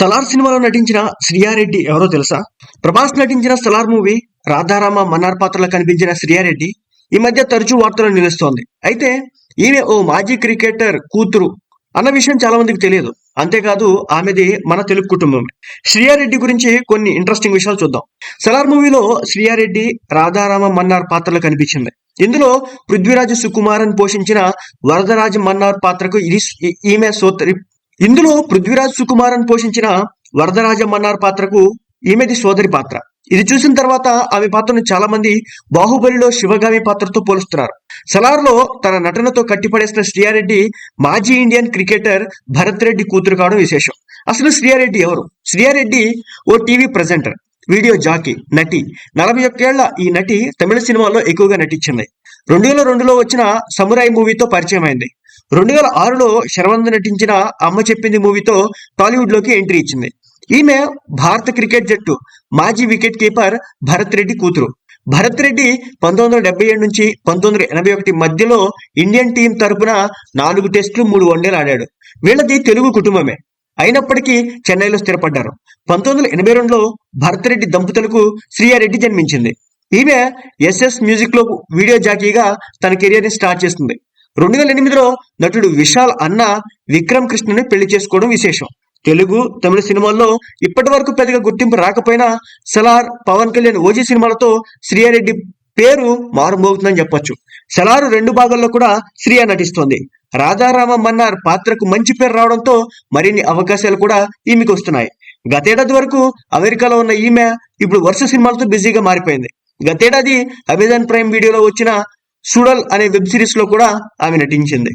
సలార్ సినిమాలో నటించిన శ్రీయారెడ్డి ఎవరో తెలుసా? ప్రభాస్ నటించిన సలార్ మూవీ రాధారామ మన్నార్ పాత్రలో కనిపించిన శ్రీయారెడ్డి ఈ మధ్య తరచూ వార్తలు నిలుస్తోంది. అయితే ఈమె ఓ మాజీ క్రికెటర్ కూతురు అన్న విషయం చాలా మందికి తెలియదు. అంతేకాదు ఆమెది మన తెలుగు కుటుంబమే శ్రీయారెడ్డి గురించి కొన్ని ఇంట్రెస్టింగ్ విషయాలు చూద్దాం. సలార్ మూవీలో శ్రీయారెడ్డి రాధారామ మన్నార్ పాత్రలో కనిపించింది. ఇందులో పృథ్వీరాజ్ సుకుమారన్ పోషించిన వరదరాజ మన్నార్ పాత్రకు ఇది ఈమె సోదరి ఇందులో పృథ్వీరాజ్ సుకుమారన్ పోషించిన వరదరాజ మన్నార్ పాత్రకు ఈమెది సోదరి పాత్ర. ఇది చూసిన తర్వాత ఆమె పాత్రను చాలా మంది బాహుబలిలో శివగామి పాత్రతో పోలుస్తున్నారు. సలార్లో తన నటనతో కట్టిపడేసిన శ్రీయారెడ్డి మాజీ ఇండియన్ క్రికెటర్ భరత్ రెడ్డి కూతురు కావడం విశేషం. అసలు శ్రీయారెడ్డి ఎవరు? శ్రీయారెడ్డి ఓ టీవీ ప్రజెంటర్ వీడియో జాకీ నటి. నలభై ఒక్కేళ్ళ ఈ నటి తమిళ సినిమాల్లో ఎక్కువగా నటించింది. రెండు వేల రెండులో వచ్చిన సమురాయ్ మూవీతో పరిచయం అయింది రెండు వేల ఆరులో శర్వంద్ నటించిన అమ్మ చెప్పింది మూవీతో టాలీవుడ్లోకి ఎంట్రీ ఇచ్చింది. ఈమె భారత క్రికెట్ జట్టు మాజీ వికెట్ కీపర్ భరత్ రెడ్డి కూతురు. భరత్ రెడ్డి పంతొమ్మిది వందల డెబ్బై ఏడు నుంచి పంతొమ్మిది వందల ఎనభై ఒకటి మధ్యలో ఇండియన్ టీం తరపున నాలుగు టెస్టులు మూడు వన్డేలు ఆడాడు. వీళ్ళది తెలుగు కుటుంబమే. అయినప్పటికీ చెన్నైలో స్థిరపడ్డారు. పంతొమ్మిది వందల ఎనభై రెండులో భరత్ రెడ్డి దంపతులకు శ్రీయారెడ్డి జన్మించింది. ఈమె ఎస్ఎస్ మ్యూజిక్లో వీడియో జాకీగా తన కెరియర్ని స్టార్ట్ చేస్తుంది. రెండు వేల ఎనిమిదిలో నటుడు విశాల్ అన్న విక్రమ్ కృష్ణని పెళ్ళి చేసుకోవడం విశేషం. తెలుగు తమిళ సినిమాల్లో ఇప్పటి వరకు పెద్దగా గుర్తింపు రాకపోయినా సలార్ పవన్ కళ్యాణ్ ఓజీ సినిమాలతో శ్రీయారెడ్డి పేరు మారుమోగుతుందని చెప్పొచ్చు. సలారు రెండు భాగాల్లో కూడా శ్రీయ నటిస్తోంది. రాధారామ మన్నార్ పాత్రకు మంచి పేరు రావడంతో మరిన్ని అవకాశాలు కూడా ఈమెకు వస్తున్నాయి. గతేడాది వరకు అమెరికాలో ఉన్న ఈమె ఇప్పుడు వరుస సినిమాలతో బిజీగా మారిపోయింది. గతేడాది అమెజాన్ ప్రైమ్ వీడియోలో వచ్చిన సుడల్ అనే వెబ్ సిరీస్లో కూడా ఆమె నటించింది.